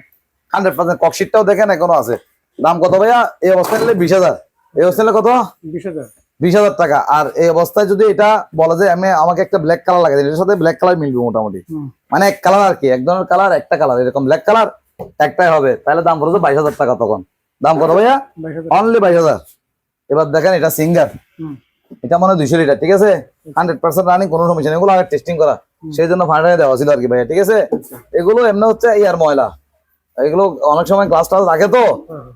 হান্ড্রেড পার্সেন্ট ককশিটটাও দেখেন এখনও আছে। দাম কত ভাইয়া? এই অবস্থায় নিলে বিশ হাজার। এই অবস্থায় কত? বিশ হাজার। বিশ হাজার টাকা। আর এই অবস্থায় যদি এটা বলা যায় আমি আমাকে একটা ব্ল্যাক কালার লাগাই এর সাথে ব্ল্যাক কালার মিলবে মোটামুটি। মানে এক কালার আর কি এক ধরনের কালার একটা কালার এরকম ব্ল্যাক কালার একটাই হবে। তাহলে দাম পড়বে বাইশ হাজার টাকা তখন। দাম কত ভাইয়া? অনলি বাইশ হাজার। এবার দেখেন এটা সিঙ্গার। এটা মানে দুইশো লিটার ঠিক আছে? হান্ড্রেড পার্সেন্ট রানিং কোনো সমস্যা নেই। এগুলো আগে টেস্টিং করা। সেই জন্য ফান্ডারে দেওয়া ছিল আর কি ভাইয়া ঠিক আছে? এগুলো এমনি হচ্ছে ইয়ার ময়লা। এগুলো অনেক সময় গ্লাস টাস রাখে তো?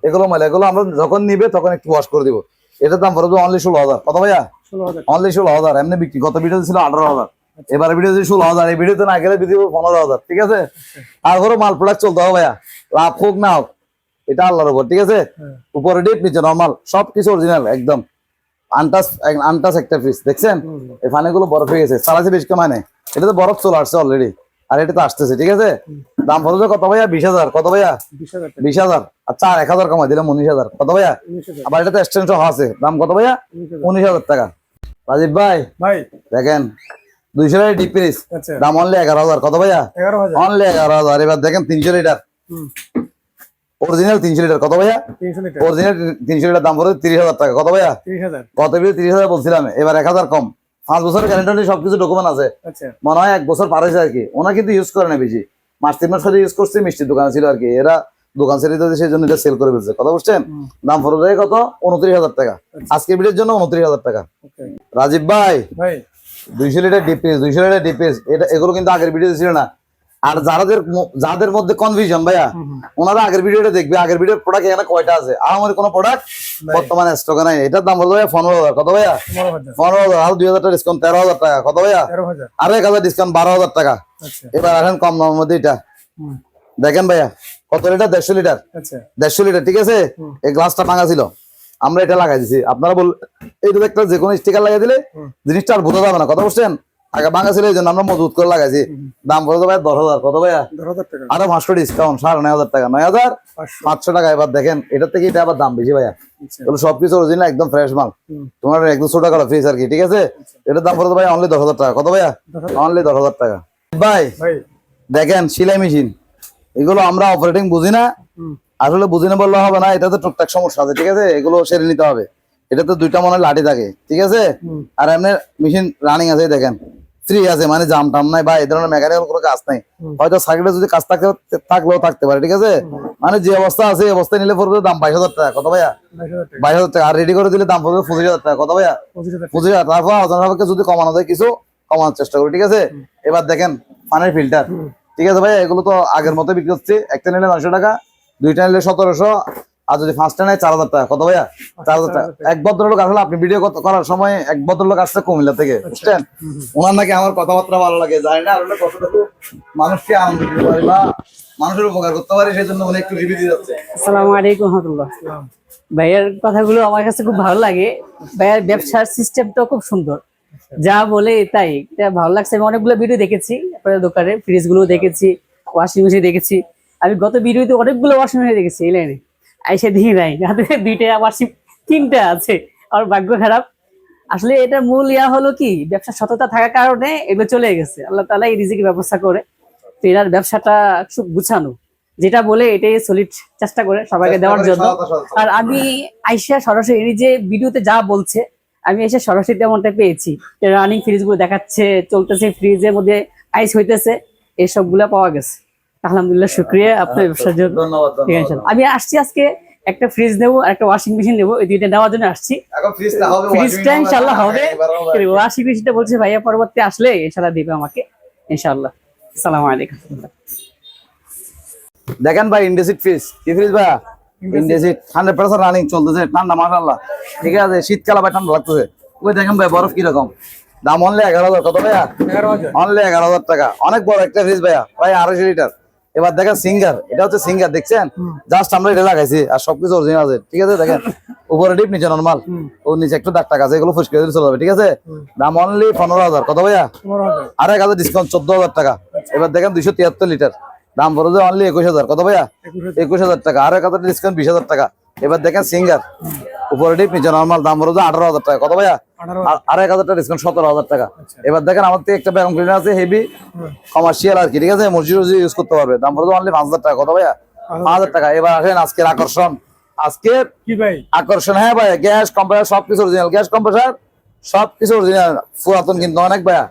এগুলো ময়লা এগুলো আমরা যখন নিবে তখন একটু ওয়াশ করে দিব। এটার দাম পড়বে অনলি ষোলো হাজার। কত ভাইয়া? অনলি ষোলো হাজার এমনি বিক্রি। গত ভিডিও ছিল আঠারো হাজার। এবার ভিডিও ষোলো হাজার এই ভিডিওতে না গেলে ভিডিও পনেরো হাজার। ঠিক আছে? আর ধরো মাল প্রোডাক্ট চলতে হবে ভাইয়া। লাভ হোক না হোক এটা আল্লাহর উপর ঠিক আছে? হ্যাঁ। উপরে ডিপ নিচে নর্মাল সবকিছু অরিজিনাল একদম। আনটাস আনটাস একটা পিস দেখছেন। এই ফানেগুলো বরফ হয়ে গেছে। চালাচ্ছে বেশ মানে এটা তো বরফ চলে আসছে অলরেডি আর এটা তো আসতেছে ঠিক আছে? দাম পড়বে কত ভাইয়া? বিশ হাজার। কত ভাইয়া? বিশ হাজার আর চার এক হাজার কমাই দিলাম উনিশ হাজার। কত ভাইয়া? আবার এটা তো এক্সটেনশন আছে। দাম কত ভাইয়া? উনিশ হাজার। টাকা। রাজীব ভাই ভাই। দেখেন দুইশো লিটার ডিপ পিস আচ্ছা। দাম অনলি এগারো হাজার। কত ভাইয়া? অনলি এগারো হাজার। এবার দেখেন তিনশো লিটার। অরিজিনাল তিনশো লিটার। কত ভাইয়া? অরিজিনাল তিনশো লিটার দাম পড়বে তিরিশ হাজার টাকা। কত ভাইয়া? কত বিল তিরিশ হাজার বলছিলাম। এবার এক হাজার কম। পাঁচ বছরের গ্যারেন্টি সবকিছু ডকুমেন্ট আছে। আচ্ছা। মনে হয় এক বছর পার হয়েছে আর কি। ওনা কিন্তু ইউজ করে না বেশি। মাস তিন মাস ধরে ইউজ করছে মিষ্টির দোকান ছিল আর কি। এরা দোকান ছেড়ে দিতে সেই জন্য এটা সেল করে ফেলছে। কথা বলছেন। দাম ফরজ হয়ে কত? উনত্রিশ হাজার টাকা। আজকের ভিডিওর জন্য উনত্রিশ হাজার টাকা। রাজীব ভাই দুইশো লিটার ডিপিস দুইশো লিটার ডিপিস এটা এগুলো কিন্তু আগের ভিডিও ছিল না। আর যাদের যাদের মধ্যে কনফিউশন ভাইয়া ওনারা আগের ভিডিওটা দেখবে। আগের ভিডিওর প্রোডাক্ট এখানে কয়টা আছে? আর আমাদের কোনো প্রোডাক্ট বর্তমানে স্টকে নাই। এটার দাম বলতে ভাইয়া পনেরো হাজার। কত ভাইয়া? পনেরো হাজার। আর দুই হাজার টাকা ডিসকাউন্ট তেরো হাজার টাকা। কত ভাইয়া? আর এক হাজার ডিসকাউন্ট বারো হাজার টাকা। আচ্ছা। এবার এখন কম দামের মধ্যে এটা। দেখেন ভাইয়া কত লিটার দেড়শো লিটার আচ্ছা। দেড়শো লিটার ঠিক আছে? এই গ্লাসটা ভাঙা ছিল। আমরা এটা লাগাই দিছি। আপনারা বল এইটা একটা যে কোনো স্টিকার লাগাই দিলে জিনিসটা আর বোঝা যাবে না। কথা বুঝছেন? আগে ভাঙা ছিল এই জন্য আমরা মজবুত করে লাগাইছি। দাম পড়ে ভাই? দশ হাজার। কত ভাইয়া? আরও পাঁচশো ডিসকাউন্ট সাড়ে নয় হাজার টাকা। নয় হাজার পাঁচশো। টাকা এবার দেখেন এটা থেকে এটা আবার দাম বেশি ভাইয়া। আচ্ছা। সবকিছু অরিজিনাল একদম ফ্রেশ মাল। তোমার একদম ছোট কালো ফ্রিজ আর কি ঠিক আছে? এটার দাম পড়ে ভাই অনলি দশ হাজার টাকা। কত ভাইয়া? অনলি দশ হাজার টাকা। ভাই দেখেন সেলাই মেশিন এগুলো আমরা অপারেটিং বুঝি না। আসলে বুঝি না বললে হবে না এটাতে টুকটাক সমস্যা আছে ঠিক আছে? এগুলো সেরে নিতে হবে। এটাতে দুইটা মনে লাঠি থাকে ঠিক আছে? আর এমনি মেশিন রানিং আছে দেখেন। ফ্রি আছে মানে জাম টাম নাই বা এই ধরনের মেকানিক্যাল কোনো কাজ নাই। হয়তো সার্কিটে যদি কাজ থাকতে থাকলেও থাকতে পারে ঠিক আছে? মানে যে অবস্থা আছে এই অবস্থায় নিলে পড়বে দাম বাইশ হাজার টাকা কত ভাইয়া? বাইশ হাজার টাকা। আর রেডি করে দিলে দাম পড়বে পঁচিশ হাজার টাকা কত ভাইয়া? পঁচিশ হাজার টাকা। পঁচিশ হাজার তারপর আলোচনা সাপেক্ষে যদি কমানো যায় কিছু কমানোর চেষ্টা করি ঠিক আছে? এবার দেখেন পানির ফিল্টার ঠিক আছে ভাইয়া এগুলো তো আগের মতো বিক্রি হচ্ছে। একটা নিলে নয়শো টাকা দুইটা নিলে সতেরোশো আর যদি পাঁচটা নেয় চার হাজার টাকা। কত ভাইয়া? চার হাজার টাকা। এক ভদ্রলোক আসলে আপনি ভিডিও করার সময় এক ভদ্রলোক আসছে কুমিল্লা থেকে বুঝছেন? ওনার নাকি আমার কথাবার্তা ভালো লাগে জানি না আসলে কতটুকু মানুষকে আনন্দ দিতে পারি বা মানুষের উপকার করতে পারি সেই জন্য উনি একটু রিভিউ দিয়ে যাচ্ছে। আসসালামু আলাইকুম রহমতুল্লাহ। ভাইয়ের কথাগুলো আমার কাছে খুব ভালো লাগে। ভাইয়ের ব্যবসার সিস্টেমটা খুব সুন্দর। যা বলে তাই। এটা ভালো লাগছে। আমি অনেকগুলো ভিডিও দেখেছি। আপনার দোকানে ফ্রিজগুলো দেখেছি ওয়াশিং মেশিন দেখেছি। আমি গত ভিডিওতে অনেকগুলো ওয়াশিং মেশিন দেখেছি এই লাইনে আইসে দেখি নাই হাতে দুইটা ওয়াশিং তিনটা আছে। আর ভাগ্য খারাপ। আসলে এটা মূল ইয়া হলো কি ব্যবসা সততা থাকার কারণে এগুলো চলে গেছে। আল্লাহ তালা এই রিজিকের ব্যবস্থা করে। তো এনার ব্যবসাটা খুব গুছানো। যেটা বলে এটাই সলিড চেষ্টা করে সবাইকে দেওয়ার জন্য। আর আমি আইসা সরাসরি এই যে ভিডিওতে যা বলছে আমি এসে সরাসরি তেমনটা পেয়েছি। রানিং ফ্রিজগুলো দেখাচ্ছে চলতেছে ফ্রিজের মধ্যে আইস হইতেছে এইসবগুলা পাওয়া গেছে। আলহামদুলিল্লাহ শুক্রিয়া আপনার ব্যবসার জন্য। ধন্যবাদ। আমি আসছি আজকে একটা ফ্রিজ নেব আর একটা ওয়াশিং মেশিন নেব এই দুইটা নেওয়ার জন্য আসছি। ফ্রিজটা ইনশাল্লাহ হবে ওয়াশিং মেশিনটা বলছে ভাইয়া পরবর্তী আসলে ইনশাল্লাহ দিবে আমাকে। ইনশাল্লাহ আসসালামু আলাইকুম। দেখেন ভাই ইন্ডেসিট ফ্রিজ কি ফ্রিজ ভাই ইন্ডেসিট হান্ড্রেড পার্সেন্ট রানিং চলতেছে। ঠান্ডা মাসাল্লাহ ঠিক আছে শীতকালে ভাই ঠান্ডা লাগতেছে। ওই দেখেন ভাই বরফ কীরকম। দাম অনলি এগারো হাজার। কত ভাইয়া? অনলি এগারো হাজার টাকা। অনেক বড় একটা ফ্রিজ ভাইয়া প্রায় আড়াইশো লিটার। এবার দেখেন সিঙ্গার এটা হচ্ছে সিঙ্গার দেখছেন? জাস্ট আমরা এটা লাগাইছি আর সবকিছু অরিজিনাল আছে। ঠিক আছে দেখেন? উপরে ডিপ নিচে নর্মাল ও নিচে একটু ডাক টাকা আছে এগুলো ফুসকে দিলে চলে যাবে ঠিক আছে? দাম অনলি পনেরো হাজার। কত ভাইয়া? আর এক হাজার ডিসকাউন্ট চোদ্দ হাজার টাকা। এবার দেখেন দুইশো তিয়াত্তর লিটার দাম পড়ে অনলি একুশ হাজার। কত ভাইয়া? একুশ হাজার। টাকা। আর এক হাজার ডিসকাউন্ট বিশ হাজার টাকা। এবার দেখেন সিঙ্গার উপরে ডিপ নিচে নর্মাল দাম পড়ে আঠারো হাজার টাকা। কত ভাইয়া? আর- এক হাজার টাকা ডিসকাউন্ট সতেরো হাজার টাকা। এবার দেখেন আমার থেকে একটা ব্যাকগ্রাউন্ড ক্লিনার আছে হেভি কমার্শিয়াল আর কি ঠিক আছে? মসজিদ মসজিদ ইউজ করতে পারবে। দাম পড়ে অনলি পাঁচ হাজার টাকা। কত ভাইয়া? পাঁচ হাজার টাকা। এবার আসেন আজকের আকর্ষণ। আজকের কি ভাই? আকর্ষণ হ্যাঁ ভাইয়া গ্যাস কম্প্রেসার সবকিছু অরিজিনাল গ্যাস কম্প্রেসার সবকিছু অরিজিনাল পুরাতন কিন্তু অনেক ভাইয়া।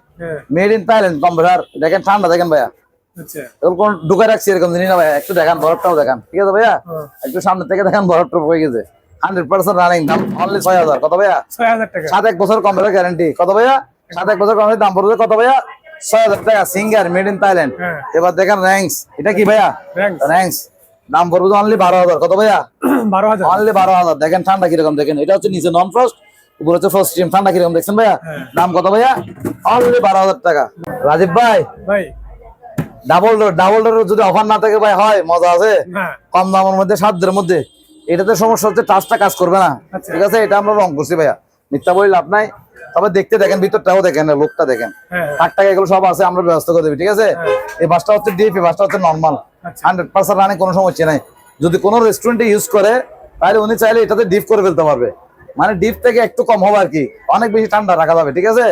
মেড ইন থাইল্যান্ড কম্পিউটার দেখেন ঠান্ডা দেখেন ভাইয়া। আচ্ছা এরকম ঢুকে রাখছি এরকম জিনিস না ভাইয়া একটু দেখান বরফটাও দেখান। ঠিক আছে ভাইয়া? হ্যাঁ। একটু সামনে থেকে দেখান বরফটা হয়ে গেছে। হান্ড্রেড পার্সেন্ট রানিং দাম অনলি ছয় হাজার। কত ভাইয়া? ছয় হাজার টাকা। সাত এক বছর কম্পিউটার গ্যারান্টি কত ভাইয়া? সাত এক বছর কম্পিউটার দাম পড়বে কত ভাইয়া? ছয় হাজার টাকা সিঙ্গার মেড ইন থাইল্যান্ড হ্যাঁ। এবার দেখেন র্যাঙ্কস এটা কি ভাইয়া। র্যাঙ্কস দাম পড়বে অনলি বারো হাজার। কত ভাইয়া? বারো হাজার। অনলি বারো হাজার। দেখেন ঠান্ডা কীরকম দেখেন। এটা হচ্ছে নিচে নন ফ্রস্ট উপরে হচ্ছে ফ্রস্ট ঠান্ডা কীরকম দেখছেন ভাইয়া? দাম কত ভাইয়া? অনলি বারো হাজার টাকা। রাজীব ভাই? ভাই। ডাবল ডোর ডাবল ডোর যদি অফার না থাকে ভাই হয় মজা আছে। কম দামের মধ্যে সাধ্যের মধ্যে। এটাতে সমস্যা হচ্ছে টাচটা কাজ করবে না। আচ্ছা। ঠিক আছে? এটা আমরা রং করছি ভাইয়া। মিথ্যা বলি লাভ নাই। তবে দেখতে দেখেন ভিতরটাও দেখেন লোকটা দেখেন। হ্যাঁ। টাক টাকা এগুলো সব আছে আমরা ব্যবস্থা করে দেবো ঠিক আছে? এই বাসটা হচ্ছে ডিপ এই বাসটা হচ্ছে নর্মাল। হান্ড্রেড পার্সেন্ট রানে কোনো সমস্যা নাই। যদি কোনো রেস্টুরেন্টে ইউজ করে তাহলে উনি চাইলে এটাতে ডিপ করে ফেলতে পারবে। মানে ডিপ থেকে একটু কম হবে আর কি। অনেক বেশি ঠান্ডা রাখা যাবে ঠিক আছে?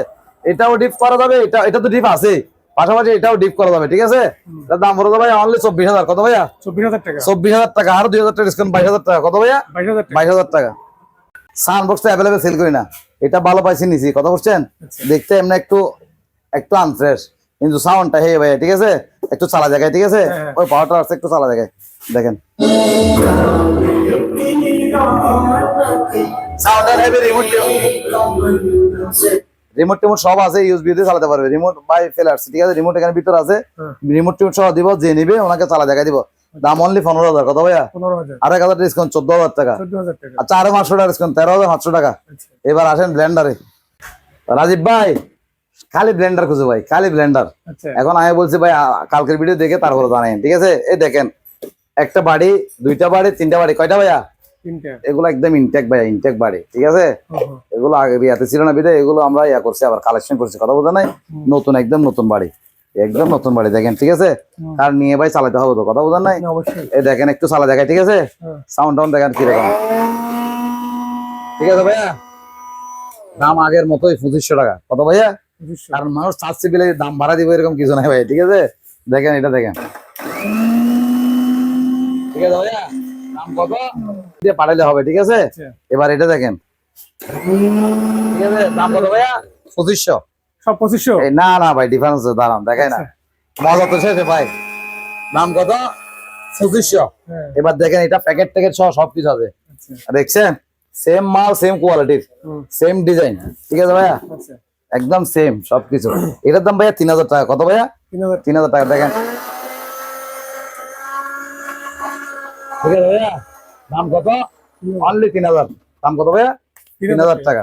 এটাও ডিপ করা যাবে এটা এটা তো ডিপ আছে পাশাপাশি এটাও ডিপ করা যাবে ঠিক আছে? দাম পড়ে ভাই অনলি চব্বিশ হাজার কত ভাইয়া? চব্বিশ হাজার টাকা। চব্বিশ হাজার টাকা আর দুই হাজার টাকা ডিসকাউন্ট বাইশ হাজার টাকা কত ভাইয়া? বাইশ হাজার টাকা। বাইশ হাজার সাউন্ড বক্সটা অ্যাভেলেবেল সেল করি না। এটা ভালো পাইছি নিছি কথা বলছেন দেখতে এমনি একটু একটু আনফ্রেশ কিন্তু সাউন্ডটা হে ভাইয়া ঠিক আছে? একটু চালা জায়গায় ঠিক আছে? হ্যাঁ। ওই পাওয়ারটা আছে একটু চালা জায়গায় দেখেন। সাউন্ডের হেভি রিমোট রিমোট টিমোট সব আছে ইউএসবি দিয়ে চালাতে পারবে। রিমোট বাই ফেলার্স ঠিক আছে? রিমোট এখানে ভিতর আছে। হ্যাঁ। রিমোট টিমোট সহ দিব যে নিবে ওনাকে চালা দেখা দিব। দাম অনলি পনেরো হাজার কত ভাইয়া? আর এক হাজার ডিসকাউন্ট চোদ্দ হাজার টাকা। আচ্ছা আরও পাঁচশো টাকা ডিসকাউন্ট তেরো হাজার পাঁচশো টাকা। আচ্ছা। এবার আসেন ব্লেন্ডারে রাজীব ভাই খালি ব্লেন্ডার খুঁজে ভাই খালি ব্লেন্ডার আচ্ছা। এখন আমি বলছি ভাই কালকের ভিডিও দেখে তারপরে জানেন ঠিক আছে? এই দেখেন একটা বাড়ি দুইটা বাড়ি তিনটা বাড়ি কয়টা ভাইয়া? এগুলো একদম ইনটেক ভাইয়া ইনটেক বাড়ি ঠিক আছে? ও। এগুলো আগে ইয়াতে ছিল না বিদে এগুলো আমরা ইয়া করছি আবার কালেকশন করছি কথা বোঝা নাই? নতুন একদম নতুন বাড়ি একদম নতুন বাড়ি দেখেন ঠিক আছে? আর নিয়ে ভাই চালাতে হবে তো কথা বোঝা নাই? এই দেখেন একটু চালা দেখায় ঠিক আছে। সাউন্ড টাউন দেখেন কীরকম। ঠিক আছে ভাইয়া? দাম আগের মতোই পঁচিশশো টাকা কত ভাইয়া? কারণ মানুষ চাচ্ছে বিলে দাম বাড়া দিব এরকম কিছু নাই ভাই ঠিক আছে? দেখেন এটা দেখেন। ঠিক আছে ভাইয়া? দাম কত? দিয়ে পাঠাইলে হবে ঠিক আছে? আচ্ছা। এবার এটা দেখেন। ঠিক আছে দাম কত ভাইয়া? পঁচিশশো। সব পঁচিশশো? না না ভাই ডিফারেন্স দাঁড়ান দেখাই না। মজা তো শেষে ভাই। দাম কত? পঁচিশশো। হ্যাঁ। এবার দেখেন এটা প্যাকেট ট্যাকেট সহ সবকিছু আছে। আচ্ছা। দেখছেন? সেম মাল সেম কোয়ালিটির সেম ডিজাইন ঠিক আছে ভাইয়া? আচ্ছা। একদম সেম সবকিছু এটার দাম ভাইয়া তিন হাজার টাকা। কত ভাইয়া? তিন হাজার টাকা দেখেন। ঠিক আছে ভাইয়া? দাম কত? অনলি তিন হাজার। দাম কত ভাইয়া? তিন হাজার টাকা।